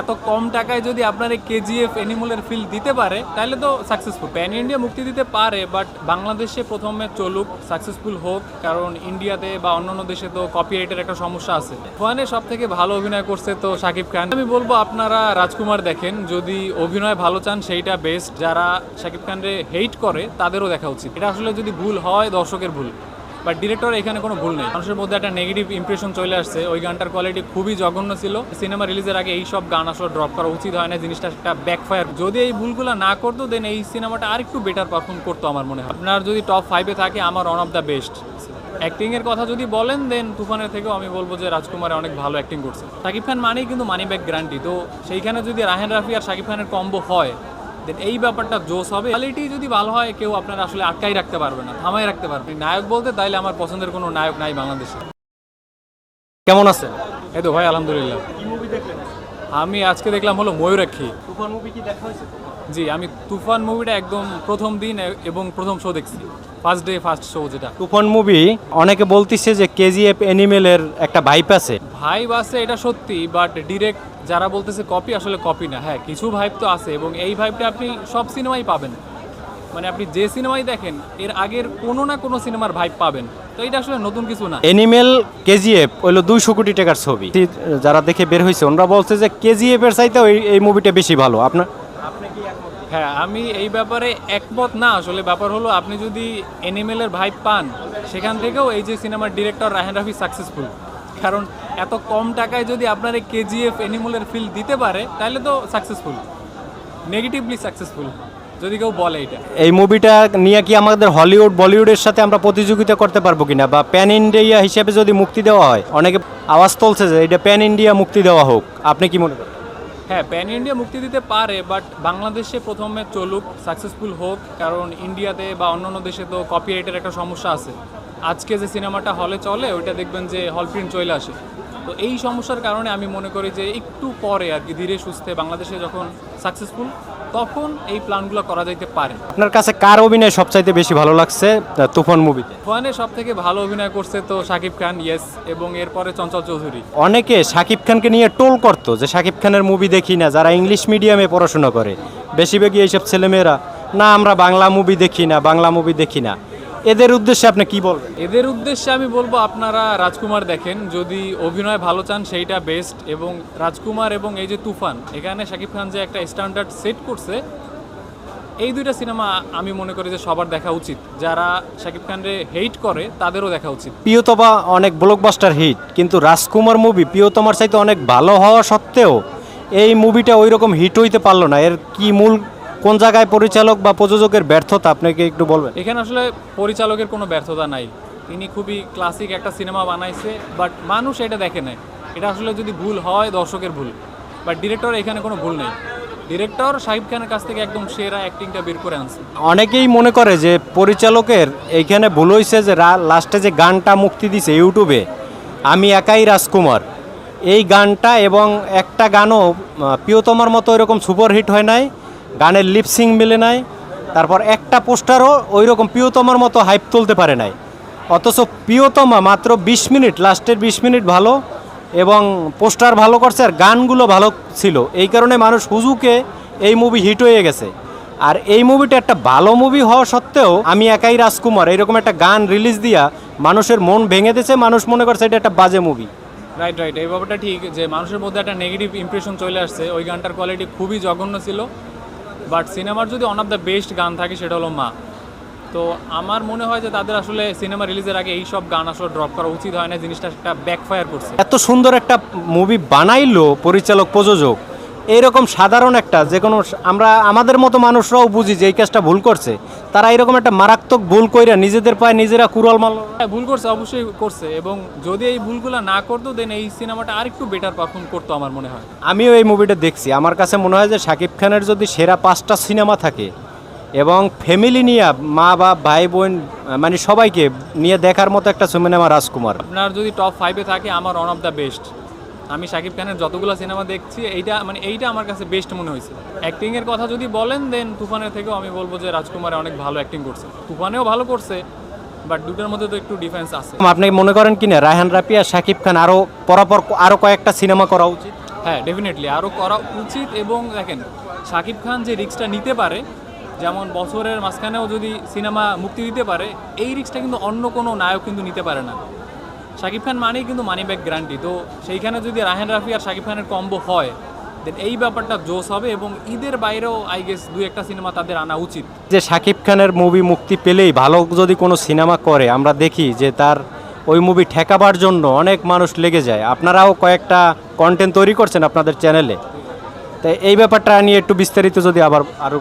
এত কম টাকায় যদি আপনার এই কেজিএফ অ্যানিমুলের ফিল দিতে পারে, তাহলে তো সাকসেসফুল প্যান ইন্ডিয়া মুক্তি দিতে পারে বাট বাংলাদেশে প্রথমে চলুক সাকসেসফুল হোক, কারণ ইন্ডিয়াতে বা অন্যান্য দেশে তো কপিরাইটের একটা সমস্যা আছে। ওখানে সব থেকে ভালো অভিনয় করছে তো শাকিব খান। আমি বলব আপনারা রাজকুমার দেখেন, যদি অভিনয় ভালো চান, সেইটা বেস্ট যারা শাকিব খানরে হেইট করে, তাদেরও দেখা উচিত। এটা আসলে যদি ভুল হয়, দর্শকের ভুল। বাট ডিরেক্টর এখানে কোনো ভুল নেই। মানুষের মধ্যে একটা নেগেটিভ ইমপ্রেশন চলে আসছে। ওই গানটার কোয়ালিটি খুবই জঘন্য ছিল। সিনেমা রিলিজের আগে এই সব গান আসলে ড্রপ করা উচিত হয় না, জিনিসটা একটা ব্যাকফায়ার যদি এই ভুলগুলো না করতো দেন এই সিনেমাটা আর একটু বেটার পারফর্ম করতো আমার মনে হয়। আপনার যদি টপ ফাইভে থাকে, আমার one of the best acting এর কথা যদি বলেন দেন তুফানের থেকেও আমি বলব যে রাজকুমারে অনেক ভালো অ্যাক্টিং করছে। শাকিব খান মানেই কিন্তু মানি ব্যাক গ্যারান্টি তো সেইখানে যদি রাহেন রাফি আর শাকিব খানের কম্বো হয় দেন এই ব্যাপারটা জোস হবে। কোয়ালিটি যদি ভালো হয়, কেউ আপনার আসলে আটকাই রাখতে পারবে না, থামাই রাখতে পারবে। নায়ক বলতে তাইলে আমার পছন্দের কোনো নায়ক নাই বাংলাদেশে। কেমন আছেন? এই তো ভাই, আলহামদুলিল্লাহ। আমি আজকে দেখলাম হলো ময়ূরাক্ষী। মুভি কি দেখা হয়েছে জি আমি তুফান মুভিটা একদম প্রথম দিন এবং প্রথম শো দেখছি। ফার্স্ট ডে ফার্স্ট শো যেটা। তুফান মুভি অনেকে বলতিছে যে কেজিএফ অ্যানিমেলের একটা ভাইপ আছে। ভাই আছে এটা সত্যি বাট ডিরেক্ট যারা বলতেছে কপি আসলে কপি না। হ্যাঁ কিছু ভাইব তো আছে এবং এই ভাইবটা আপনি সব সিনেমাই পাবেন। মানে আপনি যে সিনেমাই দেখেন এর আগের কোনো না কোনো সিনেমার ভাইব পাবেন। তো এটা আসলে নতুন কিছু না। অ্যানিমেল কেজিএফ হইল দুইশো কোটি টাকার ছবি। যারা দেখে বের হয়েছে ওনারা বলছে যে কেজিএফ এর চাইতে এই মুভিটা বেশি ভালো। আপনার হ্যাঁ আমি এই ব্যাপারে একমত না। আসলে ব্যাপার হলো, আপনি যদি এনিমেলের ভাইব পান, সেখান থেকেও এই যে সিনেমার ডিরেক্টর রাহেন রাফি সাকসেসফুল কারণ এত কম টাকায় যদি আপনার এই কেজিএফ এনিমুলের ফিল দিতে পারে, তাহলে তো সাকসেসফুল নেগেটিভলি সাকসেসফুল যদি কেউ বলে এটা। এই মুভিটা নিয়ে কি আমাদের হলিউড বলিউডের সাথে আমরা প্রতিযোগিতা করতে পারব কিনা? বা প্যান ইন্ডিয়া হিসেবে যদি মুক্তি দেওয়া হয়, অনেকে আওয়াজ তুলছে যে এটা প্যান ইন্ডিয়া মুক্তি দেওয়া হোক। আপনি কি মনে করেন? হ্যাঁ প্যান ইন্ডিয়া মুক্তি দিতে পারে বাট বাংলাদেশে প্রথমে চলুক সাকসেসফুল হোক, কারণ ইন্ডিয়াতে বা অন্যান্য দেশে তো কপিরাইটের একটা সমস্যা আছে। আজকে যে সিনেমাটা হলে চলে, ওইটা দেখবেন যে হল প্রিন্ট চলে আসে। তো এই সমস্যার কারণে আমি মনে করি যে একটু পরে আর কি, ধীরে সুস্থে বাংলাদেশে যখন সাকসেসফুল তখন এই প্ল্যানগুলো করা যেতে পারে? আপনার কাছে কার অভিনয় সবচাইতে বেশি ভালো লাগছে তুফান মুভিতে? তুফানে সব থেকে ভালো অভিনয় করছে তো শাকিব খান ইয়েস এবং এরপরে চঞ্চল চৌধুরী। অনেকে শাকিব খানকে নিয়ে টোল করতো যে শাকিব খানের মুভি দেখি না যারা ইংলিশ মিডিয়ামে পড়াশোনা করে। বেশিরভাগই এইসব ছেলেমেয়েরা না আমরা বাংলা মুভি দেখি না বাংলা মুভি দেখি না। এদের উদ্দেশ্যে আপনি কি বলবেন? এদের উদ্দেশ্যে আমি বলব আপনারা রাজকুমার দেখেন যদি অভিনয় ভালো চান সেইটা বেস্ট এবং রাজকুমার এবং এই যে তুফান এখানে শাকিব খান যে একটা স্ট্যান্ডার্ড সেট করছে এই দুইটা সিনেমা আমি মনে করি যে সবার দেখা উচিত। যারা শাকিব খানরে হেইট করে তাদেরও দেখা উচিত। প্রিয়তমা অনেক ব্লকবাস্টার হিট কিন্তু রাজকুমার মুভি প্রিয়তমার চাইতে অনেক ভালো হওয়া সত্ত্বেও এই মুভিটা ওই রকম হিট হইতে পারল না। এর কি মূল কোন জায়গায় পরিচালক বা প্রযোজকের ব্যর্থতা আপনাকে একটু বলবেন? এখানে আসলে পরিচালকের কোনো ব্যর্থতা নাই। তিনি খুবই ক্লাসিক একটা সিনেমা বানাইছে বাট মানুষ এটা দেখে নেয় এটা আসলে যদি ভুল হয় দর্শকের ভুল। বাট ডিরেক্টর এখানে কোনো ভুল নেই। ডিরেক্টর সাহিব খানের কাছ থেকে একদম সেরা অ্যাক্টিংটা বের করে আনছে। অনেকেই মনে করে যে পরিচালকের এইখানে ভুল হয়েছে যে লাস্টে যে গানটা মুক্তি দিছে ইউটিউবে আমি একাই রাজকুমার। এই গানটা এবং একটা গানও প্রিয়তমার মতো এরকম সুপারহিট হয় নাই। গানের লিপসিং মিলে নাই, তারপর একটা পোস্টারও ওই রকম প্রিয়তমার মতো হাইপ তুলতে পারে নাই। অথচ প্রিয়তমা মাত্র বিশ মিনিট লাস্টের বিশ মিনিট ভালো এবং পোস্টার ভালো করছে আর গানগুলো ভালো ছিল। এই কারণে মানুষ হুজুকে এই মুভি হিট হয়ে গেছে। আর এই মুভিটা একটা ভালো মুভি হওয়া সত্ত্বেও আমি একাই রাজকুমার, এরকম একটা গান রিলিজ দিয়া মানুষের মন ভেঙে দিয়েছে, মানুষ মনে করছে এটা একটা বাজে মুভি রাইট রাইট এই ব্যাপারটা ঠিক যে মানুষের মধ্যে একটা নেগেটিভ ইমপ্রেশন চলে আসছে। ওই গানটার কোয়ালিটি খুবই জঘন্য ছিল। বাট সিনেমার যদি অন অফ দ্য বেস্ট গান থাকে, সেটা হলো মা। তো আমার মনে হয় যে তাদের আসলে সিনেমা রিলিজের আগে এই সব গান আসলে ড্রপ করা উচিত হয় না, জিনিসটা একটা ব্যাকফায়ার করছে। এত সুন্দর একটা মুভি বানাইলো পরিচালক প্রযোজক। এইরকম সাধারণ একটা যে কোনো আমরা আমাদের মতো মানুষরাও বুঝি যে এই কাজটা ভুল করছে। তারা এরকম একটা মারাত্মক ভুল কইরা নিজেদের পায়ে নিজেরা কুড়াল মাল হ্যাঁ ভুল করছে অবশ্যই করছে এবং যদি এই ভুলগুলো না করতো দেন এই সিনেমাটা আরেকটু বেটার পারফর্ম করতো আমার মনে হয়। আমিও এই মুভিটা দেখছি। আমার কাছে মনে হয় যে শাকিব খানের যদি সেরা পাঁচটা সিনেমা থাকে এবং ফ্যামিলি নিয়ে মা বাপ ভাই বোন মানে সবাইকে নিয়ে দেখার মতো একটা সিনেমা রাজকুমার। আপনার যদি টপ ফাইভে থাকে আমার ওয়ান অফ দ্য বেস্ট আমি শাকিব খানের যতগুলো সিনেমা দেখছি এইটা মানে এইটা আমার কাছে বেস্ট মনে হয়েছে। অ্যাক্টিংয়ের কথা যদি বলেন দেন তুফানের থেকেও আমি বলব যে রাজকুমারে অনেক ভালো অ্যাক্টিং করছে। তুফানেও ভালো করছে বাট দুটোর মধ্যে তো একটু ডিফারেন্স আছে। আপনি মনে করেন কিনা রায়হান রাফি আর শাকিব খান আরও পরপর আরও কয়েকটা সিনেমা করা উচিত? হ্যাঁ ডেফিনেটলি আরও করা উচিত এবং দেখেন শাকিব খান যে রিক্সটা নিতে পারে যেমন বছরের মাঝখানেও যদি সিনেমা মুক্তি দিতে পারে এই রিক্সটা কিন্তু অন্য কোনো নায়ক কিন্তু নিতে পারে না। শাকিব খান মানেই কিন্তু মানি ব্যাক গ্যারান্টি তো সেইখানে যদি রাহেন রাফি আর শাকিব খানের কম্বো হয় দেন এই ব্যাপারটা জোস হবে এবং ঈদের বাইরেও আই গেস দুই একটা সিনেমা তাদের আনা উচিত। যে শাকিব খানের মুভি মুক্তি পেলেই ভালো যদি কোনো সিনেমা করে আমরা দেখি যে তার ওই মুভি ঠেকাবার জন্য অনেক মানুষ লেগে যায়। আপনারাও কয়েকটা কন্টেন্ট তৈরি করছেন আপনাদের চ্যানেলে তাই এই ব্যাপারটা নিয়ে একটু বিস্তারিত যদি আবার আরও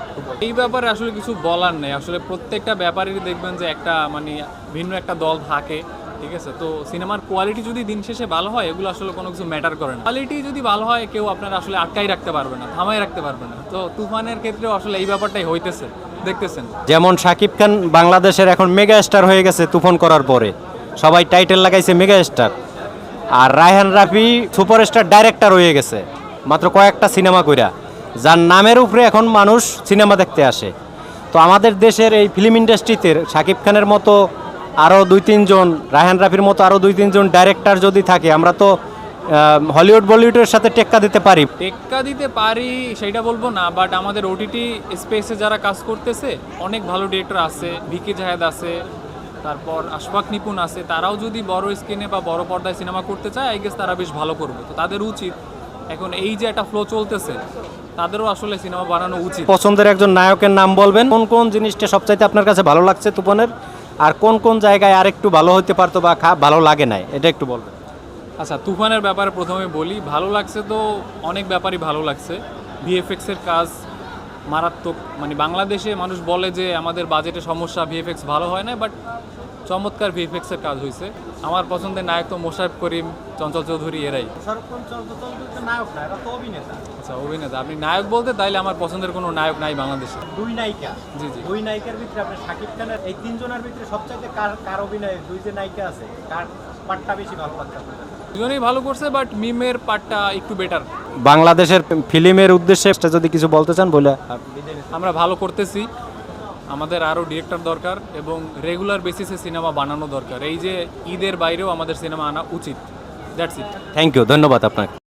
এই ব্যাপারে আসলে কিছু বলার নেই। আসলে প্রত্যেকটা ব্যাপারেরই দেখবেন যে একটা মানে ভিন্ন একটা দল থাকে। ঠিক আছে? তো সিনেমার কোয়ালিটি যদি দিন শেষে ভালো হয়, এগুলো আসলে কোনো কিছু ম্যাটার করে না। কোয়ালিটি যদি ভালো হয়, কেউ আপনার আসলে আটকাই রাখতে পারবে না, থামাই রাখতে পারবে না। তো তুফানের ক্ষেত্রেও আসলে এই ব্যাপারটাই হইতেছে, দেখতেছেন। যেমন শাকিব খান বাংলাদেশের এখন মেগা স্টার হয়ে গেছে তুফান করার পরে। সবাই টাইটেল লাগাইছে মেগা স্টার আর রায়হান রাফি সুপারস্টার ডাইরেক্টর হয়ে গেছে, মাত্র কয়েকটা সিনেমা কইরা। যার নামের উপরে এখন মানুষ সিনেমা দেখতে আসে। তো আমাদের দেশের এই ফিল্ম ইন্ডাস্ট্রিতে শাকিব খানের মতো আরও দুই তিনজন রায়হান রাফির মতো আরও দুই তিনজন ডাইরেক্টর যদি থাকে আমরা তো হলিউড বলিউডের সাথে টেক্কা দিতে পারি। টেক্কা দিতে পারি সেটা বলব না বাট আমাদের ওটিটি স্পেসে যারা কাজ করতেছে অনেক ভালো ডিরেক্টর আছে ভিকি জাহেদ আছে তারপর আশফাক নিপুণ আছে তারাও যদি বড় স্ক্রিনে বা বড় পর্দায় সিনেমা করতে চায় আই গেস তারা বেশ ভালো করবে। তো তাদের উচিত এখন এই যে একটা ফ্লো চলতেছে তাদেরও আসলে সিনেমা বানানো উচিত। পছন্দের একজন নায়কের নাম বলবেন। কোন কোন জিনিসটা সবচাইতে আপনার কাছে ভালো লাগছে তুফানের? আর কোন কোন জায়গায় আর একটু ভালো হতে পারতো বা ভালো লাগে নাই? এটা একটু বলবেন। আচ্ছা তুফানের ব্যাপারে প্রথমে বলি। ভালো লাগছে তো, অনেক ব্যাপারই ভালো লাগছে। ভিএফএক্সের কাজ মারাত্মক। মানে বাংলাদেশে মানুষ বলে যে, আমাদের বাজেটে সমস্যা ভিএফএক্স ভালো হয় না বাট চমৎকার ভিএফএক্স এর কাজ হয়েছে আমার পছন্দের নায়ক তো মোশারফ করিম চঞ্চল চৌধুরী এরাই। আচ্ছা অভিনেতা। আপনি নায়ক বলতে তাইলে আমার পছন্দের কোনো নায়ক নাই বাংলাদেশে। দুই নায়িকা। জি জি। দুই নায়িকার ভিতরে আপনার শাকিব খানের এই তিনজনের ভিতরে সবচাইতে কার কার অভিনয় দুই যে নায়িকা আছে কার পার্টটা বেশি ভালো লাগছে দুজনেই ভালো করছে বাট মিমের পার্টটা একটু বেটার বাংলাদেশের ফিল্মের উদ্দেশ্যে যদি কিছু বলতে চান বলে আমরা ভালো করতেছি। আমাদের আরও ডিরেক্টর দরকার এবং রেগুলার বেসিসে সিনেমা বানানো দরকার। এই যে ঈদের বাইরেও আমাদের সিনেমা আনা উচিত। দ্যাটস ইট থ্যাংক ইউ ধন্যবাদ আপনাকে।